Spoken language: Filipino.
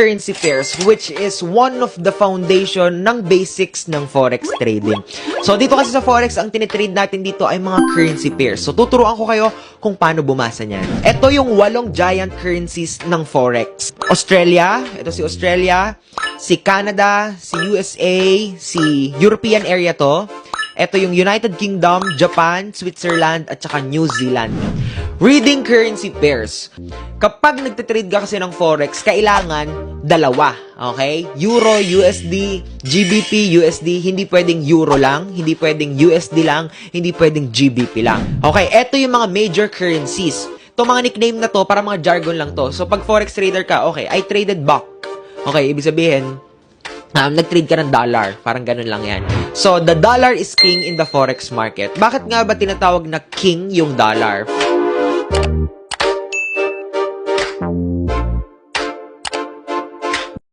currency pairs which is one of the foundation ng basics ng forex trading. So dito kasi sa forex ang tinitrade natin dito ay mga currency pairs. So tuturuan ko kayo kung paano bumasa niyan. Ito yung walong giant currencies ng forex. Australia, ito si Australia, si Canada, si USA, si European area to. Ito yung United Kingdom, Japan, Switzerland, at saka New Zealand. Reading currency pairs. Kapag nagtitrade ka kasi ng Forex, kailangan dalawa. Okay? Euro, USD, GBP, USD. Hindi pwedeng Euro lang, hindi pwedeng USD lang, hindi pwedeng GBP lang. Okay? Ito yung mga major currencies. Itong mga nickname na to, para mga jargon lang to. So, pag Forex trader ka, okay, I traded buck. Okay, ibig sabihin, um, nag-trade ka ng dollar. Parang ganun lang yan. So, the dollar is king in the forex market. Bakit nga ba tinatawag na king yung dollar?